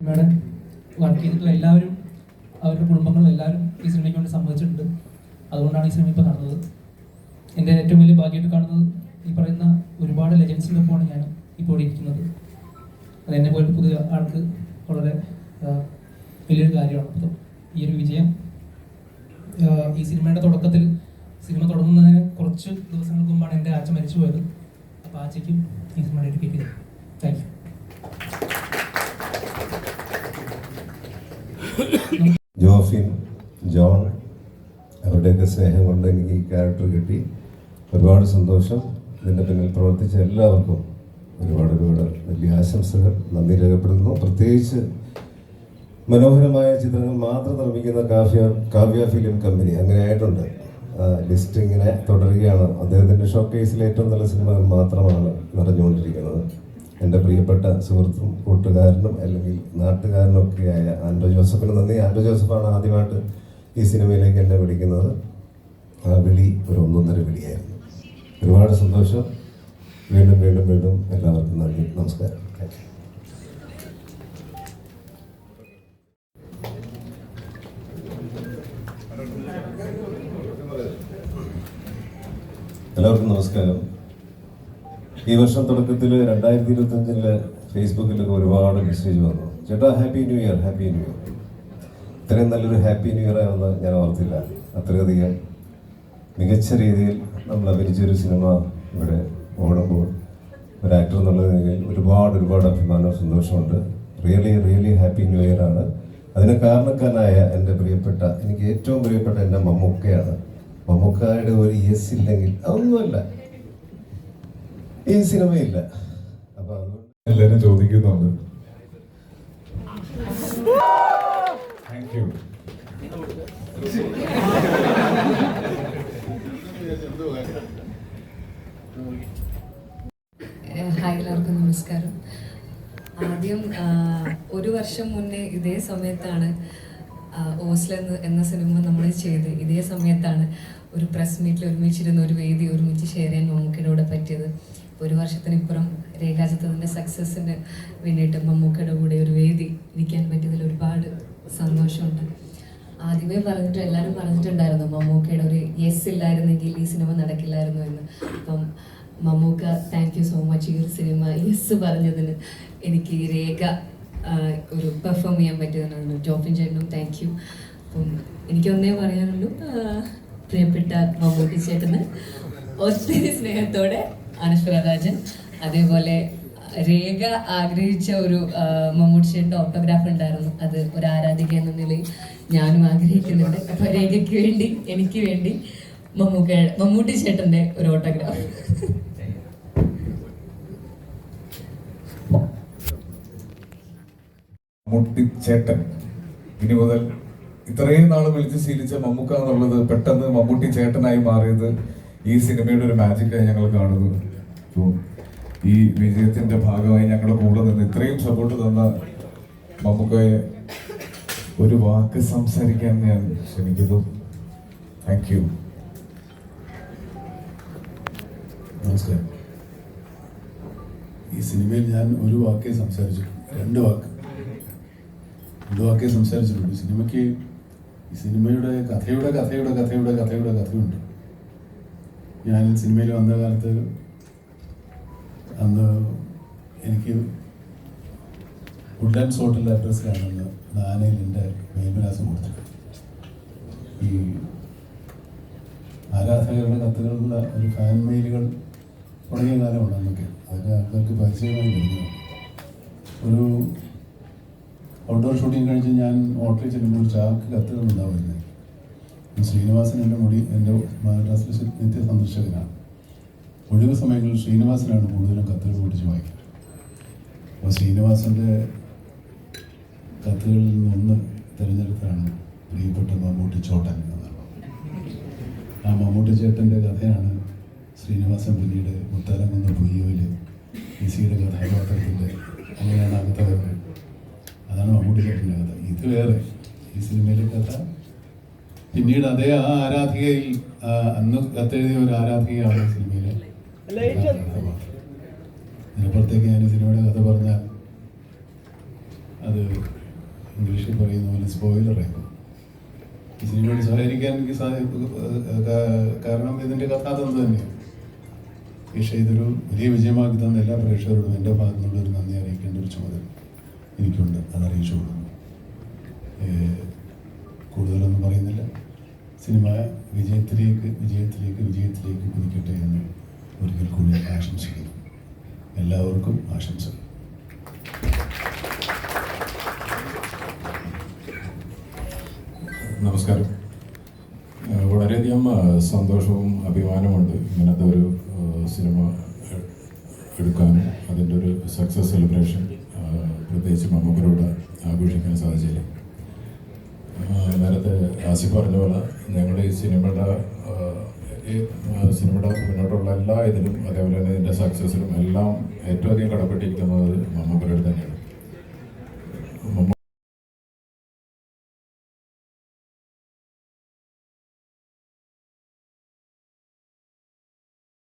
ഇവിടെ വർക്ക് ചെയ്തിട്ടുള്ള എല്ലാവരും അവരുടെ കുടുംബങ്ങളും എല്ലാവരും ഈ സിനിമയ്ക്ക് വേണ്ടി സമ്മതിച്ചിട്ടുണ്ട്. അതുകൊണ്ടാണ് ഈ സിനിമ ഇപ്പോൾ നടന്നത് എന്റെ ഏറ്റവും വലിയ ഭാഗ്യമായിട്ട് കാണുന്നത് ഈ പറയുന്ന ഒരുപാട് ലെജൻസിന്റെ ഒപ്പമാണ് ഞാൻ ഇപ്പോൾ ഇരിക്കുന്നത്. അത് എന്നെ പോലെ പുതിയ ആൾക്ക് വളരെ ആ, വലിയൊരു കാര്യമാണ് അപ്പോൾ ഈ ഒരു വിജയം ആ, ഈ സിനിമയുടെ തുടക്കത്തിൽ സിനിമ തുടങ്ങുന്നതിന് കുറച്ച് ദിവസങ്ങൾക്ക് മുമ്പാണ് എന്റെ ആച്ച മരിച്ചു പോയത്. അപ്പോൾ ആച്ചയ്ക്കും ഈ സിനിമ ഡെഡിക്കേറ്റ് ചെയ്തു താങ്ക് യു ജോഫിൻ ജോൺ അവരുടെയൊക്കെ സ്നേഹം കൊണ്ട് എനിക്ക് ഈ ക്യാരക്ടർ കിട്ടി. ഒരുപാട് സന്തോഷം. ഇതിന്റെ പിന്നിൽ പ്രവർത്തിച്ച എല്ലാവർക്കും ഒരുപാട് ഒരുപാട് വലിയ ആശംസകൾ. നന്ദി രേഖപ്പെടുത്തുന്നു. പ്രത്യേകിച്ച് മനോഹരമായ ചിത്രങ്ങൾ മാത്രം നിർമ്മിക്കുന്ന കാവ്യ കാവ്യ ഫിലിം കമ്പനി അങ്ങനെ ആയിട്ടുണ്ട്. ആ ലിസ്റ്റ് ഇങ്ങനെ തുടരുകയാണ്. അദ്ദേഹത്തിന്റെ ഷോ കേസിൽ ഏറ്റവും നല്ല സിനിമകൾ മാത്രമാണ് നിറഞ്ഞുകൊണ്ടിരിക്കുന്നത്. എന്റെ പ്രിയപ്പെട്ട സുഹൃത്തും കൂട്ടുകാരനും അല്ലെങ്കിൽ നാട്ടുകാരനൊക്കെയായ ആൻഡ്രോ ജോസഫിന് നന്ദി. ആൻഡ്രോ ജോസഫാണ് ആദ്യമായിട്ട് ഈ സിനിമയിലേക്ക് എന്നെ വിളിക്കുന്നത്. ആ വിളി ഒരു ഒന്നൊന്നര വിളിയായിരുന്നു. ഒരുപാട് സന്തോഷം. വീണ്ടും വീണ്ടും വീണ്ടും എല്ലാവർക്കും നന്ദി. നമസ്കാരം താങ്ക് യു എല്ലാവർക്കും നമസ്കാരം. ഈ വർഷം തുടക്കത്തിൽ രണ്ടായിരത്തി ഇരുപത്തി അഞ്ചിൽ ഫേസ്ബുക്കിലൊക്കെ ഒരുപാട് മെസ്സേജ് വന്നു. ചേട്ടാ happy new year happy new year ഇത്രയും നല്ലൊരു ഹാപ്പി ന്യൂ ഇയർ ആയെന്ന് ഞാൻ ഓർത്തില്ല അത്രയധികം. മികച്ച രീതിയിൽ നമ്മൾ അഭിനയിച്ചൊരു സിനിമ ഇവിടെ ഓടുമ്പോൾ ഒരു ആക്ടർ എന്നുള്ള നിലയിൽ ഒരുപാട് ഒരുപാട് അഭിമാനവും സന്തോഷമുണ്ട് really really happy new year ആണ്. അതിന് കാരണക്കാരനായ എന്റെ പ്രിയപ്പെട്ട എനിക്ക് ഏറ്റവും പ്രിയപ്പെട്ട എന്റെ മമ്മൂക്കയാണ് മമ്മൂക്കായുടെ ഒരു യെസ് ഇല്ലെങ്കിൽ അതൊന്നുമല്ല. ഈ സിനിമയില്ല. അപ്പൊ അതുകൊണ്ട് എല്ലാരും ചോദിക്കുന്നുണ്ട്. താങ്ക് യു ഹായ് എല്ലാവർക്കും നമസ്കാരം. ആദ്യം ഒരു വർഷം മുന്നേ ഇതേ സമയത്താണ് ഓസ്ല എന്ന സിനിമ നമ്മൾ ചെയ്ത്. ഇതേ സമയത്താണ് ഒരു പ്രസ് മീറ്റിൽ ഒരുമിച്ചിരുന്ന ഒരു വേദി ഒരുമിച്ച് ഷെയർ ചെയ്യാൻ മമ്മൂക്കയുടെ പറ്റിയത്. ഒരു വർഷത്തിനിപ്പുറം രേഖാചിത്രത്തിന്റെ സക്സസ്സിന് വേണ്ടിയിട്ട് മമ്മൂക്കയുടെ കൂടെ ഒരു വേദി ഇരിക്കാൻ പറ്റിയതിൽ ഒരുപാട് സന്തോഷമുണ്ട്. ആദ്യമേ പറഞ്ഞിട്ട് എല്ലാവരും പറഞ്ഞിട്ടുണ്ടായിരുന്നു മമ്മൂക്കയുടെ ഒരു യെസ് ഇല്ലായിരുന്നെങ്കിൽ ഈ സിനിമ നടക്കില്ലായിരുന്നു എന്ന്. അപ്പം Mammookka thank you so much ഈ സിനിമ യെസ് പറഞ്ഞതിന് എനിക്ക് രേഖ ഒരു പെർഫോം ചെയ്യാൻ പറ്റിയതിനാണ് ജോഫിൻ ചേട്ടനും താങ്ക് യു അപ്പം എനിക്കൊന്നേ പറയാനുള്ളൂ. പ്രിയപ്പെട്ട മമ്മൂട്ടി ചേട്ടന് ഒത്തിരി സ്നേഹത്തോടെ അനശ്വര രാജൻ അതേപോലെ രേഖ ആഗ്രഹിച്ച ഒരു മമ്മൂട്ടി ചേട്ടന്റെ ഓട്ടോഗ്രാഫ് ഉണ്ടായിരുന്നു. അത് ഒരു ആരാധിക എന്ന നിലയിൽ ഞാനും ആഗ്രഹിക്കുന്നുണ്ട്. അപ്പോൾ രേഖയ്ക്ക് വേണ്ടി എനിക്ക് വേണ്ടി മമ്മൂക്ക മമ്മൂട്ടി ചേട്ടന്റെ ഒരു ഓട്ടോഗ്രാഫ് മമ്മൂട്ടിച്ചേട്ടൻ ഇനി മുതൽ ഇത്രയും നാൾ വിളിച്ച് ശീലിച്ച മമ്മൂക്ക എന്നുള്ളത് പെട്ടെന്ന് മമ്മൂട്ടി ചേട്ടനായി മാറിയത് ഈ സിനിമയുടെ ഒരു മാജിക്കായി ഞങ്ങൾ കാണുന്നത് അപ്പോൾ ഈ വിജയത്തിന്റെ ഭാഗമായി ഞങ്ങളുടെ കൂടെ നിന്ന് ഇത്രയും സപ്പോർട്ട് തന്ന മമ്മൂക്കയെ ഒരു വാക്ക് സംസാരിക്കാൻ ഞാൻ ക്ഷണിക്കുന്നു. താങ്ക് യു നമസ്കാരം. ഈ സിനിമയിൽ ഞാൻ ഒരു വാക്കേ സംസാരിച്ചിട്ടുള്ളൂ. രണ്ട് വാക്ക്. രണ്ട് സംസാരിച്ചിട്ടുണ്ട്. സിനിമയ്ക്ക് ഈ സിനിമയുടെ കഥയുടെ കഥയുടെ കഥയുടെ കഥയുടെ കഥയുണ്ട്. ഞാൻ സിനിമയിൽ വന്ന കാലത്ത് അന്ന് എനിക്ക് വുഡ്ലാൻഡ്സ് ഹോട്ടലിന്റെ അഡ്രസ്സിലാണ് അന്ന് നാനയിൽ എന്റെ മേൽവിലാസം കൊടുത്തിട്ട് ഈ ആരാധകരുടെ കത്തുകളുള്ള ഒരു ഫാൻ മെയിലുകൾ തുടങ്ങിയ കാലമാണ് അന്നൊക്കെ. അതൊക്കെ ആൾക്കാർക്ക് പരിചയമായി ഒരു ഔട്ട്ഡോർ ഷൂട്ടിംഗ് കഴിഞ്ഞ് ഞാൻ ഓട്ടോയിൽ ചെല്ലുമ്പോൾ ചാക്ക് കത്തുകൾ ഉണ്ടാവുന്നത് ശ്രീനിവാസൻ എന്റെ മുടി എന്റെ മദ്രാസിലെ നിത്യ സന്ദർശകനാണ്. ഒഴിവ് സമയങ്ങളിൽ ശ്രീനിവാസനാണ് കൂടുതലും കത്തുകൾ പിടിച്ച് വായിക്കുന്നത്. അപ്പോൾ ശ്രീനിവാസന്റെ കത്തുകളിൽ നിന്ന് തിരഞ്ഞെടുത്താണ് പ്രിയപ്പെട്ട മമ്മൂട്ടി ചോട്ടൻ എന്നുള്ളത്. ആ മമ്മൂട്ടി ചേട്ടന്റെ കഥയാണ് ശ്രീനിവാസൻ പിന്നീട് മുത്താലംകുന്ന പുയ്യോയിൽ ഇസിയുടെ കഥാപാത്രത്തിന്റെ അങ്ങനെയാണ് അകത്തവരുടെ അതാണ് മമ്മൂട്ടി ചേട്ടന്റെ കഥ ഇത് വേറെ. ഈ സിനിമയിലെ കഥ. പിന്നീട് അതേ ആ ആരാധികയിൽ അന്ന് കത്തെഴുതിയ ഒരു ആരാധികയാണ് സിനിമയിലെ അതിനപ്പുറത്തേക്ക് ഞാൻ സിനിമയുടെ കഥ പറഞ്ഞാൽ അത് ഇംഗ്ലീഷിൽ പറയുന്ന പോലെ സ്പോയിലറായിരുന്നു ഈ സിനിമയോട് സഹകരിക്കാൻ എനിക്ക് കാരണം ഇതിന്റെ കഥാതന്ത് തന്നെയാണ് പക്ഷേ ഇതൊരു വലിയ വിജയമാക്കി തന്ന എല്ലാ പ്രേക്ഷകരോടും എന്റെ ഭാഗത്തുനിന്നുള്ള ഒരു നന്ദി അറിയിക്കേണ്ട ഒരു ചുമതല. എനിക്കുണ്ട് അത് അറിയിച്ചു കൊടുക്കുന്നു കൂടുതലൊന്നും പറയുന്നില്ല. സിനിമ വിജയത്തിലേക്ക് വിജയത്തിലേക്ക് വിജയത്തിലേക്ക് കുതിക്കട്ടെ എന്ന് ഒരിക്കൽ കൂടി ആശംസിക്കുന്നു. എല്ലാവർക്കും ആശംസകൾ. നമസ്കാരം. വളരെയധികം സന്തോഷവും അഭിമാനമുണ്ട് ഇങ്ങനത്തെ ഒരു സിനിമ എടുക്കാനും അതിന്റെ ഒരു സക്സസ് സെലിബ്രേഷൻ. പ്രത്യേകിച്ച് മമ്മൂക്കരോട് ആഘോഷിക്കാൻ സാധിച്ചില്ല. നേരത്തെ ആസി പറഞ്ഞ പോലെ ഞങ്ങൾ ഈ സിനിമയുടെ സിനിമയുടെ മുന്നോട്ടുള്ള എല്ലാ ഇതിലും അതേപോലെ തന്നെ ഇതിന്റെ സക്സസിലും എല്ലാം ഏറ്റവും അധികം കടപ്പെട്ടിരിക്കുന്നത് മമ്മൂക്കരോട് തന്നെയാണ്.